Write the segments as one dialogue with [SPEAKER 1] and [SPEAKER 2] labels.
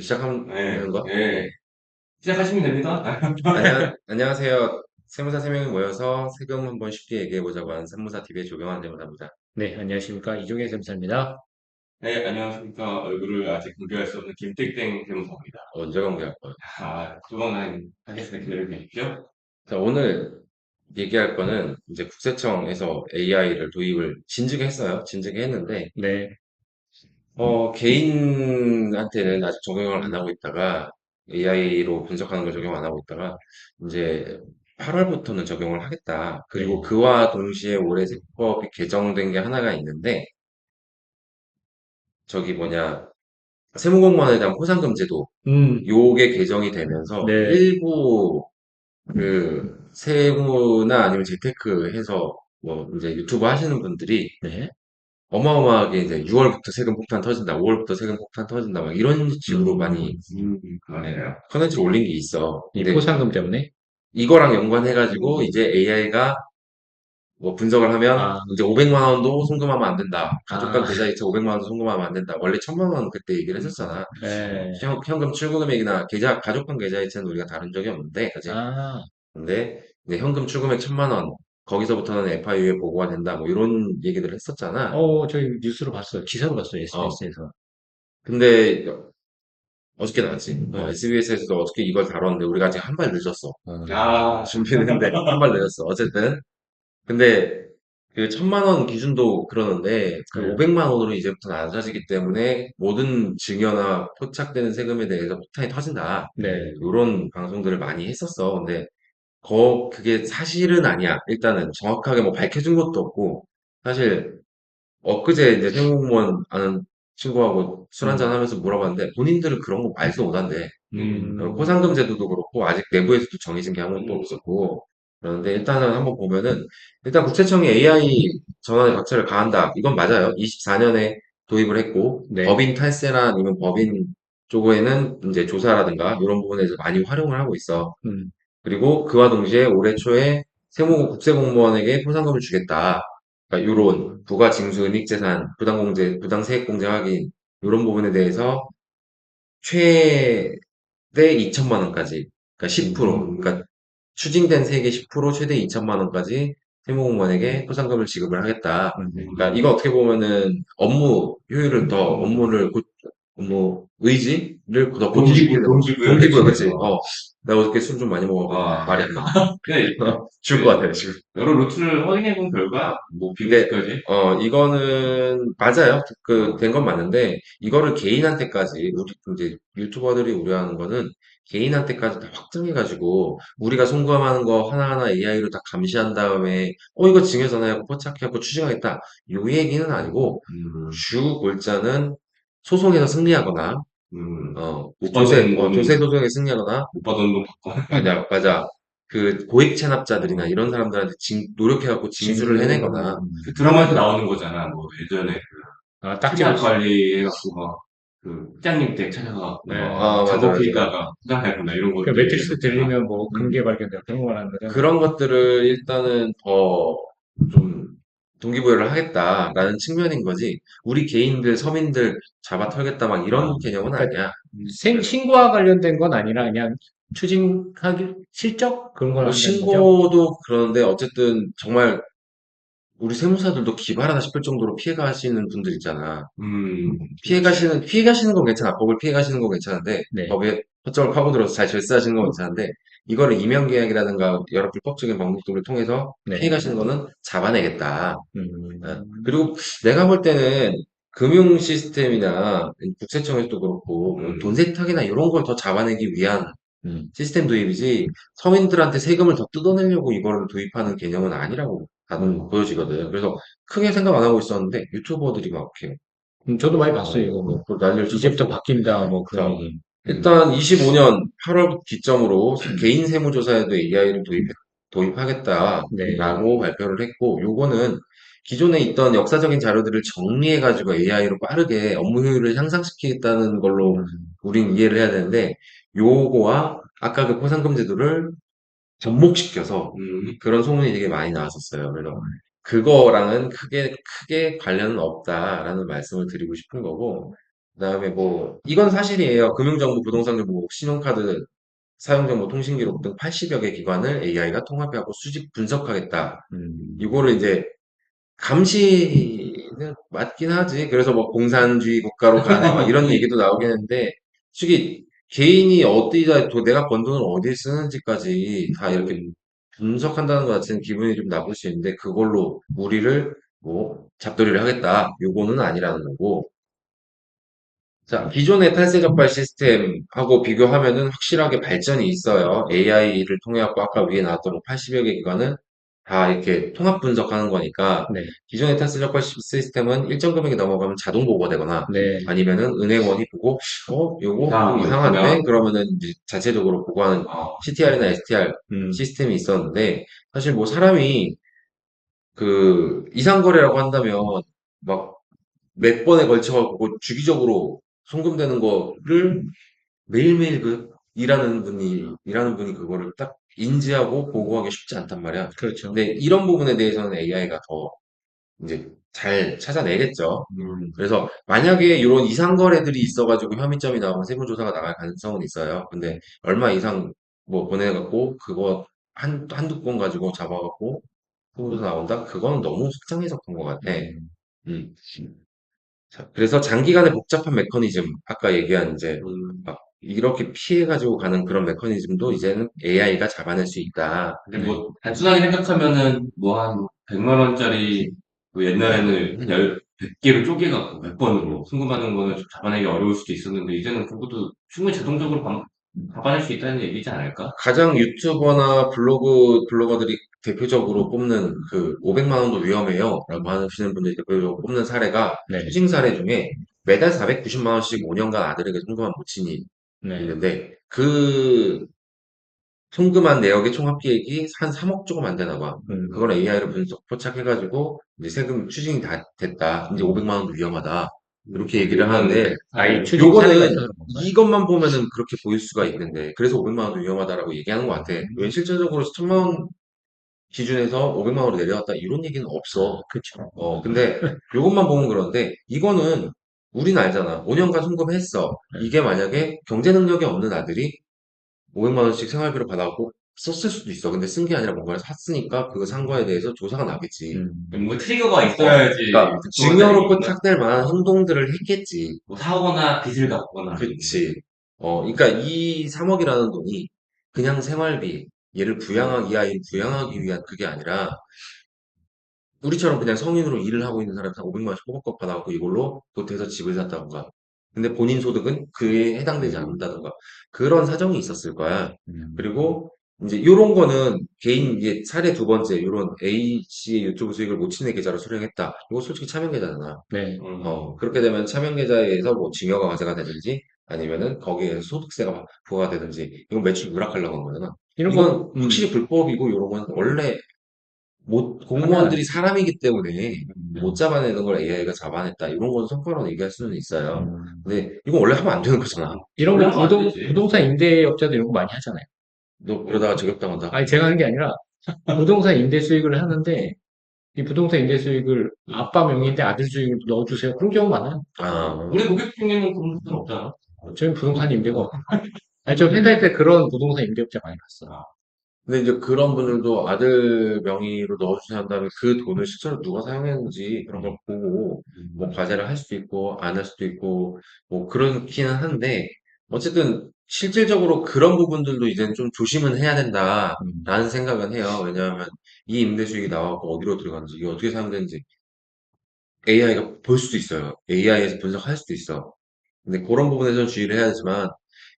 [SPEAKER 1] 시작하면
[SPEAKER 2] 네,
[SPEAKER 1] 되는 거?
[SPEAKER 2] 네. 시작하시면 됩니다.
[SPEAKER 1] 안녕, 안녕하세요. 세무사 3명이 모여서 세금 한번 쉽게 얘기해보자고 하는 세무사 TV의 조경환 세무사입니다.
[SPEAKER 3] 네, 안녕하십니까. 이종혜 쌤사입니다.
[SPEAKER 2] 네, 안녕하십니까. 얼굴을 아직 공개할 수 없는 김땡땡 세무사입니다.
[SPEAKER 1] 언제 공개할 거예요?
[SPEAKER 2] 아, 조만간 하겠습니다. 기다려 주십시오.
[SPEAKER 1] 자, 오늘 얘기할 거는 이제 국세청에서 AI를 도입을 진즉에 했어요. 진즉에 했는데,
[SPEAKER 3] 네,
[SPEAKER 1] 어, 개인한테는 아직 적용을 안 하고 있다가, AI로 분석하는 걸 적용 안 하고 있다가, 이제 8월부터는 적용을 하겠다. 그리고
[SPEAKER 3] 네.
[SPEAKER 1] 그와 동시에 올해 세법이 개정된 게 하나가 있는데, 저기 뭐냐, 세무공무원에 대한 포상 금 제도,
[SPEAKER 3] 음,
[SPEAKER 1] 요게 개정이 되면서
[SPEAKER 3] 네,
[SPEAKER 1] 일부 그 세무나 아니면 재테크 해서 뭐 이제 유튜브 하시는 분들이
[SPEAKER 3] 네.
[SPEAKER 1] 어마어마하게 이제 6월부터 세금 폭탄 터진다, 5월부터 세금 폭탄 터진다, 막 이런 식으로
[SPEAKER 3] 음,
[SPEAKER 1] 많이
[SPEAKER 2] 음, 그러네요.
[SPEAKER 1] 컨텐츠를 올린 게 있어.
[SPEAKER 3] 이
[SPEAKER 1] 근데
[SPEAKER 3] 포상금 때문에?
[SPEAKER 1] 이거랑 연관해가지고 이제 AI가 뭐 분석을 하면
[SPEAKER 3] 아,
[SPEAKER 1] 이제 500만 원도 송금하면 안 된다. 가족간
[SPEAKER 3] 아,
[SPEAKER 1] 계좌이체 500만 원도 송금하면 안 된다. 원래 1000만 원 그때 얘기를 했었잖아.
[SPEAKER 3] 네.
[SPEAKER 1] 현, 현금 출금액이나 계좌, 가족간 계좌이체는 우리가 다룬 적이 없는데, 그지?
[SPEAKER 3] 아,
[SPEAKER 1] 근데 이제 현금 출금액 1000만 원, 거기서부터는 FIU에 보고가 된다. 뭐 이런 얘기들을 했었잖아.
[SPEAKER 3] 어, 저희 뉴스로 봤어요. 기사로 봤어요.
[SPEAKER 1] 어,
[SPEAKER 3] SBS에서.
[SPEAKER 1] 근데 어저께 나왔지.
[SPEAKER 3] 어,
[SPEAKER 1] SBS에서도 어저께 이걸 다뤘는데 우리가 아직 한 발 늦었어.
[SPEAKER 3] 어,
[SPEAKER 2] 아,
[SPEAKER 1] 준비는 했는데 한 발 늦었어. 어쨌든. 근데 그 천만 원 기준도 그러는데 그
[SPEAKER 3] 네,
[SPEAKER 1] 500만 원으로 이제부터 낮아지기 때문에 모든 증여나 포착되는 세금에 대해서 폭탄이 터진다.
[SPEAKER 3] 네.
[SPEAKER 1] 이런 방송들을 많이 했었어. 근데 거 그게 사실은 아니야. 일단은 정확하게 뭐 밝혀준 것도 없고 사실 엊그제 이제 세무공무원 아는 친구하고 술 한잔
[SPEAKER 3] 음,
[SPEAKER 1] 하면서 물어봤는데 본인들은 그런 거 말도 못한대. 어,
[SPEAKER 3] 음,
[SPEAKER 1] 포상금 제도도 그렇고 아직 내부에서도 정해진 게 아무것도
[SPEAKER 2] 음,
[SPEAKER 1] 없었고 그런데 일단은 한번 보면은 일단 국세청이 AI 전환의 각처를 가한다. 이건 맞아요. 24년에 도입을 했고
[SPEAKER 3] 네.
[SPEAKER 1] 법인 탈세나 아니면 법인 쪽에는 이제 조사라든가 이런 부분에서 많이 활용을 하고 있어.
[SPEAKER 3] 음,
[SPEAKER 1] 그리고 그와 동시에 올해 초에 세무 국세공무원에게 포상금을 주겠다. 그러니까 요런 부가 징수 은닉 재산, 부당 공제, 부당 세액 공제 확인 이런 부분에 대해서 최대 2천만 원까지, 그러니까 10%,
[SPEAKER 2] 음,
[SPEAKER 1] 그러니까 추징된 세액의 10% 최대 2천만 원까지 세무공무원에게 포상금을 지급을 하겠다.
[SPEAKER 3] 음,
[SPEAKER 1] 그러니까 이거 어떻게 보면은 업무 효율을 더
[SPEAKER 2] 음.
[SPEAKER 1] 업무를 고, 업무 의지를 더 고취시키는
[SPEAKER 2] 동기부여
[SPEAKER 1] 그치? 어, 내가 어저께 술 좀 많이 먹어가지고
[SPEAKER 2] 아,
[SPEAKER 1] 말이 안 나.
[SPEAKER 2] 네,
[SPEAKER 1] 줄것 같아 지금.
[SPEAKER 2] 여러 루트를 확인해 본 결과, 뭐,
[SPEAKER 1] 근데
[SPEAKER 2] 비공식까지.
[SPEAKER 1] 어 이거는 맞아요. 그
[SPEAKER 2] 어,
[SPEAKER 1] 된건 맞는데 이거를 개인한테까지 우리 이제 유튜버들이 우려하는 거는 개인한테까지 다 확정해가지고 우리가 송금하는 거 하나하나 AI로 다 감시한 다음에 어 이거 증여잖아요. 포착해갖고 추징하겠다. 요 얘기는 아니고
[SPEAKER 2] 음,
[SPEAKER 1] 주 골자는 소송에서 승리하거나
[SPEAKER 2] 음,
[SPEAKER 1] 어
[SPEAKER 2] 못
[SPEAKER 1] 조세
[SPEAKER 2] 받은
[SPEAKER 1] 어,
[SPEAKER 2] 돈,
[SPEAKER 1] 조세 소송에 승리하거나
[SPEAKER 2] 못 받은 돈 받고.
[SPEAKER 1] 맞아 맞아 그 고액 체납자들이나 이런 사람들한테 징, 노력해갖고 징수를 해내거나
[SPEAKER 2] 그 드라마에서 나오는 거잖아. 뭐 예전에
[SPEAKER 3] 아, 딱지
[SPEAKER 2] 투자
[SPEAKER 3] 없이.
[SPEAKER 2] 관리 해갖고 막, 그, 회장님 댁 찾아가갖고,
[SPEAKER 3] 네.
[SPEAKER 1] 아, 맞아.
[SPEAKER 2] 피다가 투자해본다, 이런
[SPEAKER 3] 그
[SPEAKER 2] 것들.
[SPEAKER 3] 매트리스
[SPEAKER 2] 얘기했었잖아.
[SPEAKER 3] 들리면 뭐
[SPEAKER 2] 음,
[SPEAKER 3] 금괴 발견되고 그런 거 하는 거잖아요.
[SPEAKER 1] 그런 것들을 일단은 더 좀 동기부여를 하겠다라는 측면인 거지. 우리 개인들, 서민들 잡아 털겠다 막 이런 개념은
[SPEAKER 3] 그러니까
[SPEAKER 1] 아니야.
[SPEAKER 3] 생, 신고와 관련된 건 아니라 그냥 추징하기 실적 그런
[SPEAKER 1] 걸뭐
[SPEAKER 3] 한다는 거죠.
[SPEAKER 1] 신고도 그러는데 어쨌든 정말 우리 세무사들도 기발하다 싶을 정도로 피해 가시는 분들 있잖아.
[SPEAKER 2] 음,
[SPEAKER 1] 피해 가시는, 피해 가시는 건 괜찮아. 법을 피해 가시는 건 괜찮은데,
[SPEAKER 3] 네.
[SPEAKER 1] 법에 허점을 파고들어서 잘 절세하시는 건 괜찮은데, 이거를 이명계약이라든가 여러 불법적인 방법들을 통해서
[SPEAKER 3] 네.
[SPEAKER 1] 피해 가시는 거는 잡아내겠다.
[SPEAKER 3] 음,
[SPEAKER 1] 예. 그리고 내가 볼 때는 금융 시스템이나 국세청에서도 그렇고
[SPEAKER 2] 음.
[SPEAKER 1] 돈 세탁이나 이런 걸 더 잡아내기 위한
[SPEAKER 3] 음.
[SPEAKER 1] 시스템 도입이지 서민들한테 세금을 더 뜯어내려고 이거를 도입하는 개념은 아니라고 나는
[SPEAKER 2] 음.
[SPEAKER 1] 보여지거든. 그래서 크게 생각 안 하고 있었는데 유튜버들이 막 이렇게
[SPEAKER 3] 음, 저도 많이 봤어요, 이거 뭐.
[SPEAKER 1] 그 난리를
[SPEAKER 3] 이제부터 바뀐다, 뭐
[SPEAKER 1] 자,
[SPEAKER 3] 그런.
[SPEAKER 1] 일단 25년 8월 기점으로 개인 세무조사에도 AI를 도입,
[SPEAKER 3] 네.
[SPEAKER 1] 도입하겠다라고 발표를 했고, 요거는 기존에 있던 역사적인 자료들을 정리해가지고 AI로 빠르게 업무 효율을 향상시키겠다는 걸로
[SPEAKER 3] 음,
[SPEAKER 1] 우린 이해를 해야 되는데, 요거와 아까 그 포상금 제도를 접목시켜서
[SPEAKER 2] 음,
[SPEAKER 1] 그런 소문이 되게 많이 나왔었어요. 그래서 그거랑은 크게, 크게 관련은 없다라는 말씀을 드리고 싶은 거고, 그다음에 뭐 이건 사실이에요. 금융정보, 부동산정보, 신용카드 사용정보, 통신기록 등 80여 개 기관을 AI가 통합하고 수집 분석하겠다.
[SPEAKER 3] 음,
[SPEAKER 1] 이거를 이제 감시는 맞긴 하지. 그래서 뭐 공산주의 국가로 막 이런 얘기도 나오긴 했는데 솔직히 개인이 어디다 또 내가 번 돈을 어디에 쓰는지까지 다 이렇게 분석한다는 것 자체는 기분이 좀 나쁠 수 있는데 그걸로 우리를 뭐 잡돌이를 하겠다. 요거는 아니라는 거고. 자, 기존의 탈세 적발 시스템하고 비교하면은 확실하게 발전이 있어요. AI를 통해 갖고 아까 위에 나왔던 뭐 80여 개 기관은 다 이렇게 통합 분석하는 거니까
[SPEAKER 3] 네,
[SPEAKER 1] 기존의 탈세 적발 시- 시스템은 일정 금액이 넘어가면 자동 보고가 되거나
[SPEAKER 3] 네,
[SPEAKER 1] 아니면은 은행원이 보고 어, 요거
[SPEAKER 2] 이상한 거
[SPEAKER 1] 이상한데?
[SPEAKER 2] 있으면.
[SPEAKER 1] 그러면은 이제 자체적으로 보고하는
[SPEAKER 2] 어,
[SPEAKER 1] CTR이나 STR
[SPEAKER 3] 음,
[SPEAKER 1] 시스템이 있었는데 사실 뭐 사람이 그 이상 거래라고 한다면 막 몇 번에 걸쳐갖고 주기적으로 송금되는 거를 매일매일 그 일하는 분이 일하는 분이 그거를 딱 인지하고 보고하기 쉽지 않단 말이야.
[SPEAKER 3] 그렇죠.
[SPEAKER 1] 근데 이런 부분에 대해서는 AI가 더 이제 잘 찾아내겠죠.
[SPEAKER 3] 음,
[SPEAKER 1] 그래서 만약에 이런 이상 거래들이 있어가지고 혐의점이 나오면 세무조사가 나갈 가능성은 있어요. 근데 얼마 이상 뭐 보내갖고 그거 한 한두 건 가지고 잡아갖고 세무조사 나온다? 그건 너무 속장 해석한 것 같아. 음. 자, 그래서 장기간의 복잡한 메커니즘, 아까 얘기한 이제
[SPEAKER 2] 음,
[SPEAKER 1] 막 이렇게 피해 가지고 가는 그런 메커니즘도 이제는 AI가 잡아낼 수 있다.
[SPEAKER 2] 근데 뭐 단순하게 생각하면은 뭐 한 100만 원짜리 뭐 옛날에는 한 열, 100개로 쪼개갖고 몇 번으로 송금하는 거는 좀 잡아내기 어려울 수도 있었는데 이제는 그것도 충분히 자동적으로 방- 잡아낼 수 있다는 얘기지 않을까?
[SPEAKER 1] 가장 유튜버나 블로그, 블로거들이 대표적으로 뽑는 그 500만 원도 위험해요. 라고 하시는 분들이 대표적으로 뽑는 사례가
[SPEAKER 3] 네,
[SPEAKER 1] 추징 사례 중에 매달 490만 원씩 5년간 아들에게 송금한 모친이
[SPEAKER 3] 네,
[SPEAKER 1] 있는데 그 송금한 내역의 총합계액이 한 3억 조금 안 되나 봐.
[SPEAKER 3] 음,
[SPEAKER 1] 그걸 AI로 분석 포착해가지고 이제 세금 추징이 다 됐다. 이제 500만 원도 위험하다. 이렇게 얘기를 하는데
[SPEAKER 3] 사례가
[SPEAKER 1] 요거는
[SPEAKER 3] 있어서 그런 거예요?
[SPEAKER 1] 이것만 보면은 그렇게 보일 수가 있는데 그래서 500만 원도 위험하다라고 얘기하는 것 같아. 왜 실질적으로 1000만 원 기준에서 500만 원으로 내려왔다 이런 얘기는 없어.
[SPEAKER 3] 그쵸.
[SPEAKER 1] 어 근데 요것만 보면 그런데 이거는 우리는 알잖아. 5년간 송금했어. 이게 만약에 경제 능력이 없는 아들이 500만 원씩 생활비로 받아갖고 썼을 수도 있어. 근데 쓴 게 아니라 뭔가를 샀으니까 그산 거에 대해서 조사가 나겠지.
[SPEAKER 3] 음,
[SPEAKER 2] 뭔가 트리거가 있어야지.
[SPEAKER 1] 그러니까
[SPEAKER 2] 특수한
[SPEAKER 1] 증여로
[SPEAKER 2] 사람이
[SPEAKER 1] 포착될 만한 행동들을 했겠지.
[SPEAKER 2] 뭐 사거나 빚을 갚거나.
[SPEAKER 1] 그치. 어, 그러니까 이 3억이라는 돈이 그냥 생활비, 얘를 부양하기, 이 아이를 부양하기 위한 그게 아니라 우리처럼 그냥 성인으로 일을 하고 있는 사람이 한 500만 원씩 꼬박꼬박 받아갖고 이걸로 도태해서 집을 샀다던가. 근데 본인 소득은 그에 해당되지 않는다던가. 그런 사정이 있었을 거야.
[SPEAKER 3] 음,
[SPEAKER 1] 그리고 이제 요런 거는 개인 이제 사례 두 번째 요런 A씨의 유튜브 수익을 모친의 계좌로 수령했다. 이거 솔직히 차명 계좌잖아.
[SPEAKER 3] 네,
[SPEAKER 2] 음.
[SPEAKER 1] 어, 그렇게 되면 차명 계좌에 의해서 뭐 증여가 과세가 되든지 아니면은 거기에 소득세가 부과가 되든지 이건 매출 누락하려고 한 거잖아.
[SPEAKER 3] 이런
[SPEAKER 1] 이건
[SPEAKER 3] 거, 음,
[SPEAKER 1] 확실히 불법이고 요런 건 원래 못 공무원들이 사람이기 때문에
[SPEAKER 3] 음,
[SPEAKER 1] 못 잡아내는 걸 AI가 잡아냈다. 이런 건 성과로 얘기할 수는 있어요.
[SPEAKER 3] 음,
[SPEAKER 1] 근데 이건 원래 하면 안 되는 거잖아.
[SPEAKER 3] 이런 거 부동. 부동산 임대업자도 이런 거 많이 하잖아요.
[SPEAKER 1] 너 그러다가 저격당한다.
[SPEAKER 3] 아니, 제가 하는 게 아니라, 부동산 임대 수익을 하는데, 이 부동산 임대 수익을 아빠 명의인데 아들 수익을 넣어주세요. 그런 경우 많아요.
[SPEAKER 1] 아,
[SPEAKER 2] 우리 고객 중에는 그런 분은 없잖아.
[SPEAKER 3] 저희 부동산 임대가 없고. 아니, 저 회사에 때 그런 부동산 임대업자 많이 봤어요.
[SPEAKER 1] 근데 이제 그런 분들도 아들 명의로 넣어주셔야 한다면 그 돈을 실제로 누가 사용했는지 그런 걸 보고 뭐 과세를 할 수도 있고 안 할 수도 있고 뭐 그렇기는 한데 어쨌든 실질적으로 그런 부분들도 이제는 좀 조심은 해야 된다라는
[SPEAKER 3] 음,
[SPEAKER 1] 생각은 해요. 왜냐하면 이 임대 수익이 나와서 어디로 들어가는지 이게 어떻게 사용되는지 AI가 볼 수도 있어요. AI에서 분석할 수도 있어. 근데 그런 부분에서는 주의를 해야지만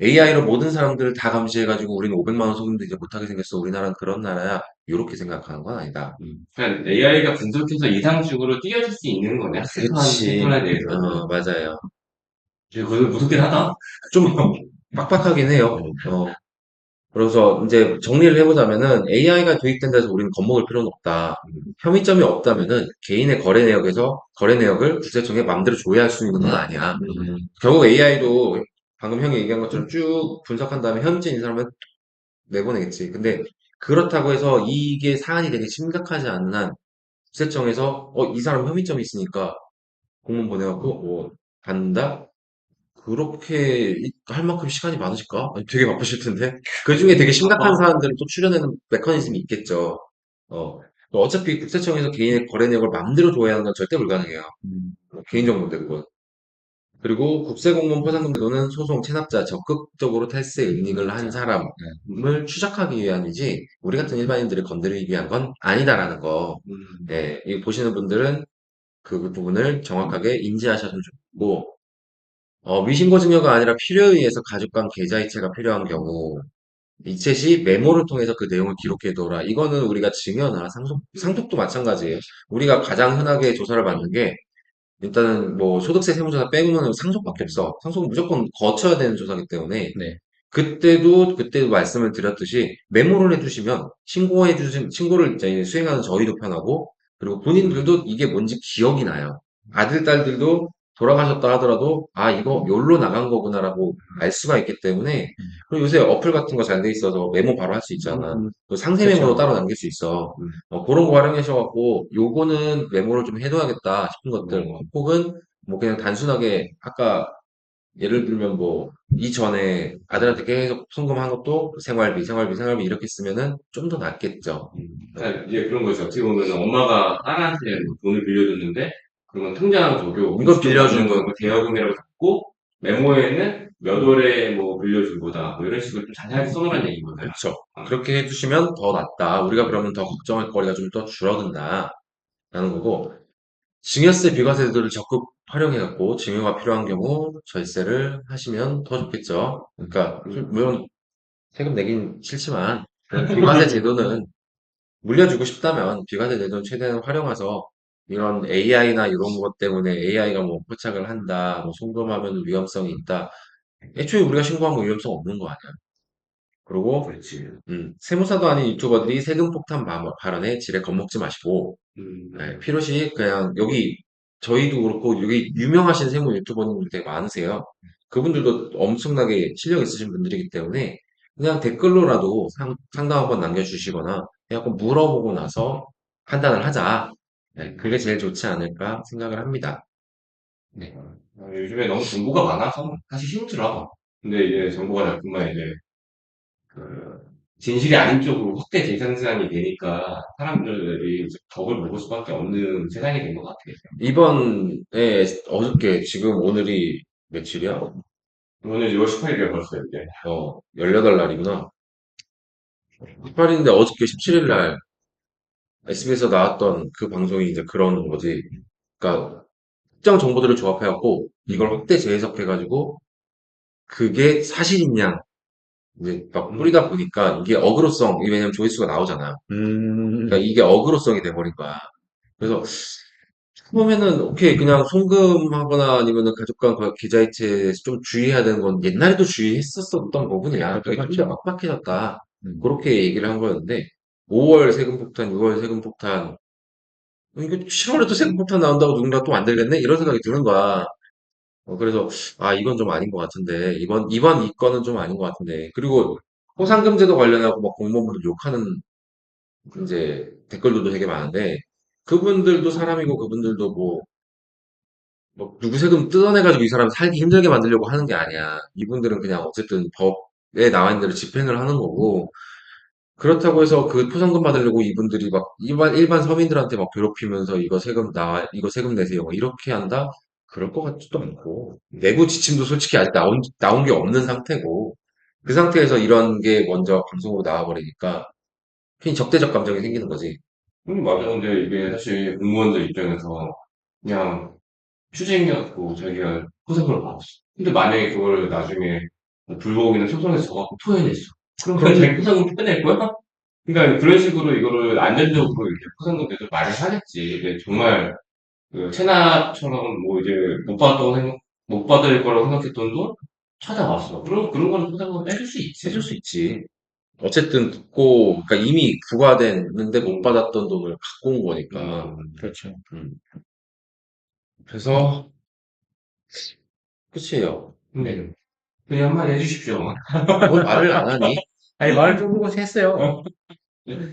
[SPEAKER 1] AI로 모든 사람들을 다 감시해가지고 우리는 500만 원 소금도 이제 못하게 생겼어. 우리나라는 그런 나라야. 이렇게 생각하는 건 아니다.
[SPEAKER 2] 그냥 AI가 분석해서 이상적으로 띄워줄 수 있는 거냐?
[SPEAKER 1] 그치.
[SPEAKER 2] 패턴에 대해서.
[SPEAKER 1] 어, 맞아요.
[SPEAKER 2] 그거 무섭긴 하다.
[SPEAKER 1] 좀 빡빡하긴 해요. 어. 그래서 이제 정리를 해보자면은 AI가 도입된다 해서 우리는 겁먹을 필요는 없다. 혐의점이 없다면은 개인의 거래 내역에서 거래 내역을 국세청에 마음대로 조회할 수 있는 건 아니야.
[SPEAKER 3] 음,
[SPEAKER 1] 결국 AI도 방금 형이 얘기한 것처럼 쭉 분석한 다음에 현재인 사람은 내보내겠지. 근데 그렇다고 해서 이게 사안이 되게 심각하지 않은 한 국세청에서 어, 이 사람 혐의점이 있으니까 공문 보내갖고 뭐 받는다? 그렇게 이- 할 만큼 시간이 많으실까? 아니, 되게 바쁘실 텐데. 그 중에 되게 심각한 사안들을 또 추려내는 메커니즘이 있겠죠. 어, 어차피 국세청에서 개인의 거래 내역을 마음대로 조회하는 건 절대 불가능해요.
[SPEAKER 3] 음.
[SPEAKER 1] 개인정보인데, 그건. 그리고 국세공무원 포상금 제도는 소송 체납자 적극적으로 탈세 은닉을 한 사람을 추적하기 위함이지, 우리 같은 일반인들을 건드리기 위한 건 아니다라는 거.
[SPEAKER 2] 음.
[SPEAKER 1] 예, 이 보시는 분들은 그 부분을 정확하게 인지하셔도 좋고, 어, 위신고 증여가 아니라 필요에 의해서 가족 간 계좌이체가 필요한 경우, 이체 시 메모를 통해서 그 내용을 기록해둬라. 이거는 우리가 증여나 상속, 상속도 마찬가지예요. 우리가 가장 흔하게 조사를 받는 게, 일단은 뭐 소득세 세무조사 빼고는 상속밖에 없어. 상속은 무조건 거쳐야 되는 조사기 때문에,
[SPEAKER 3] 네.
[SPEAKER 1] 그때도 그때도 말씀을 드렸듯이 메모를 해주시면 신고해 주신 신고를 이제 수행하는 저희도 편하고 그리고 본인들도 이게 뭔지 기억이 나요. 아들 딸들도 돌아가셨다 하더라도 아 이거 여기로 나간 거구나라고 알 수가 있기 때문에 그리고 요새 어플 같은 거 잘 돼 있어서 메모 바로 할 수 있잖아.
[SPEAKER 3] 음,
[SPEAKER 1] 또 상세
[SPEAKER 3] 그쵸.
[SPEAKER 1] 메모도 따로 남길 수 있어.
[SPEAKER 2] 음.
[SPEAKER 1] 어, 그런 거 활용하셔갖고 요거는 메모를 좀 해둬야겠다 싶은 것들
[SPEAKER 2] 음.
[SPEAKER 1] 혹은 뭐 그냥 단순하게 아까 예를 들면 뭐 이전에 아들한테 계속 송금한 것도 생활비, 생활비, 생활비 이렇게 쓰면은 좀 더 낫겠죠.
[SPEAKER 2] 그러니까 이제 그런 거죠. 어떻게 보면 엄마가 딸한테 뭐 돈을 빌려줬는데 그러면 통장 저교
[SPEAKER 1] 이거 빌려준 거.
[SPEAKER 2] 대여금이라고 잡고 메모에는 몇 월에 뭐 빌려준 거다 뭐 이런 식으로 좀 자세하게 써놓으란 얘기인 거예요.
[SPEAKER 1] 그렇죠. 그렇게 해주시면 더 낫다. 우리가 그러면 더 걱정할 거리가 좀 더 줄어든다. 라는 거고, 증여세, 비과세들을 적극 활용해갖고 증여가 필요한 경우 절세를 하시면 더 좋겠죠. 그러니까 물론 세금 내긴 싫지만 그 비과세 제도는 물려주고 싶다면 비과세 제도는 최대한 활용해서 이런 AI나 이런 것 때문에 AI가 뭐 포착을 한다, 뭐 송금하면 위험성이 있다. 애초에 우리가 신고한 거 위험성 없는 거 아니야. 그리고
[SPEAKER 2] 그렇지.
[SPEAKER 1] 음, 세무사도 아닌 유튜버들이 세금 폭탄 바- 발언에 지레 겁먹지 마시고
[SPEAKER 2] 음.
[SPEAKER 1] 네, 필요시 그냥 여기 저희도 그렇고 여기 유명하신 세무 유튜버님들 되게 많으세요. 그분들도 엄청나게 실력 있으신 분들이기 때문에 그냥 댓글로라도 상, 상담 한번 남겨주시거나 약간 물어보고 나서 판단을 하자. 네, 그게 제일 좋지 않을까 생각을 합니다. 네.
[SPEAKER 2] 어, 요즘에 너무 정보가 많아서 사실 힘들어. 근데 이제 정보가 자꾸만 이제 그 진실이 아닌 쪽으로 확대 재생산이 되니까 사람들이 이제 덕을 먹을 수밖에 없는 세상이 된 것 같아요.
[SPEAKER 1] 이번에 어저께 지금 오늘이 며칠이야?
[SPEAKER 2] 오늘 6월 18일에 벌써 이제
[SPEAKER 1] 어, 18날이구나. 18일인데 어저께 17일 날 SBS에서 나왔던 그 방송이 이제 그런 거지. 그러니까 특정 정보들을 조합해갖고 이걸 확대 재해석해가지고 그게 사실이냐 이제 막 뿌리다 보니까 이게 어그로성 이게 왜냐면 조회수가 나오잖아.
[SPEAKER 3] 음,
[SPEAKER 1] 그러니까 이게 어그로성이 돼버린 거야. 그래서 처음에는 오케이 그냥 송금하거나 아니면은 가족 간 거- 계좌이체에서 좀 주의해야 되는 건 옛날에도 주의했었던 부분이야. 그게 좀더 빡빡해졌다.
[SPEAKER 3] 음.
[SPEAKER 1] 그렇게 얘기를 한 거였는데 5월 세금 폭탄, 6월 세금 폭탄 어, 이거 7월에도 세금 폭탄 나온다고 누군가 또 만들겠네? 이런 생각이 드는 거야. 어, 그래서 아 이건 좀 아닌 것 같은데 이번 이번 이 건은 좀 아닌 것 같은데 그리고 포상금제도 관련하고 막 공무원분들 욕하는 이제 댓글들도 되게 많은데 그분들도 사람이고 그분들도 뭐 뭐 누구 세금 뜯어내가지고 이 사람 살기 힘들게 만들려고 하는 게 아니야. 이분들은 그냥 어쨌든 법에 나와 있는 대로 집행을 하는 거고 그렇다고 해서 그 포상금 받으려고 이분들이 막 일반 일반 서민들한테 막 괴롭히면서 이거 세금 나 이거 세금 내세요 막 이렇게 한다? 그럴 것 같지도 않고 내부 지침도 솔직히 아직 나온 나온 게 없는 상태고 그 상태에서 이런 게 먼저 방송으로 나와버리니까 괜히 적대적 감정이 생기는 거지.
[SPEAKER 2] 음, 맞아. 근데 이게 사실 공무원들 입장에서 그냥 휴직이었고 자기가 포상금을 받았어. 근데 만약에 그걸 나중에 뭐 불법이나 소송에서 져갖고 토해냈어. 그럼 그냥 자기 포상금 토해낼 거야? 그러니까 그런 식으로 이거를 안전적으로 이렇게 포상금제도 마련하겠지. 이게 정말 그 체납처럼 뭐 이제 못 받던 생각, 못 받을 거라고 생각했던 돈 찾아왔어. 그럼 그런 거는 포상금 빼줄 수 있지.
[SPEAKER 1] 해줄 수 있지. 어쨌든 듣고 그러니까 이미 부과됐는데 못 받았던 돈을 갖고 온 거니까.
[SPEAKER 2] 음,
[SPEAKER 3] 그렇죠.
[SPEAKER 1] 음. 그래서 끝이에요.
[SPEAKER 2] 네. 그냥 한마디 해주십시오.
[SPEAKER 1] 뭐 말을 안 하니?
[SPEAKER 3] 아니, 말을 조금 했어요.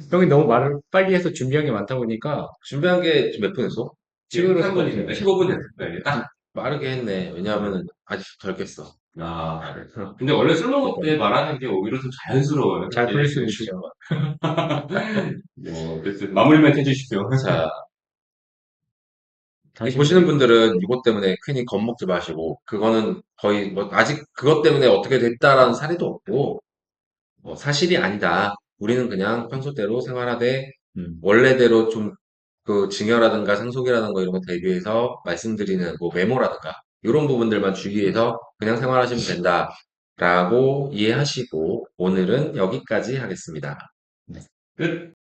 [SPEAKER 3] 형이 너무 말을 빨리 해서 준비한 게 많다 보니까
[SPEAKER 1] 준비한 게 몇 분 했어?
[SPEAKER 2] 지금 3분이 됐다. 15분 됐다. 이제 딱.
[SPEAKER 1] 빠르게 했네. 왜냐하면 아직 덜 깼어.
[SPEAKER 2] 아, 근데 원래 술 먹을 때 말하는 게 오히려 좀 자연스러워요.
[SPEAKER 3] 잘 풀릴 수
[SPEAKER 2] 예,
[SPEAKER 3] 있죠.
[SPEAKER 2] 뭐, 어쨌든 마무리 멘트 해주십시오.
[SPEAKER 1] 자, 이 보시는 분들은 이것 때문에 괜히 겁먹지 마시고, 그거는 거의 뭐 아직 그것 때문에 어떻게 됐다라는 사례도 없고, 뭐 사실이 아니다. 우리는 그냥 평소대로 생활하되
[SPEAKER 3] 음.
[SPEAKER 1] 원래대로 좀 그 증여라든가 상속이라든가 이런 거 대비해서 말씀드리는 뭐 메모라든가 이런 부분들만 주의해서 그냥 생활하시면 된다라고 이해하시고 오늘은 여기까지 하겠습니다.
[SPEAKER 2] 끝.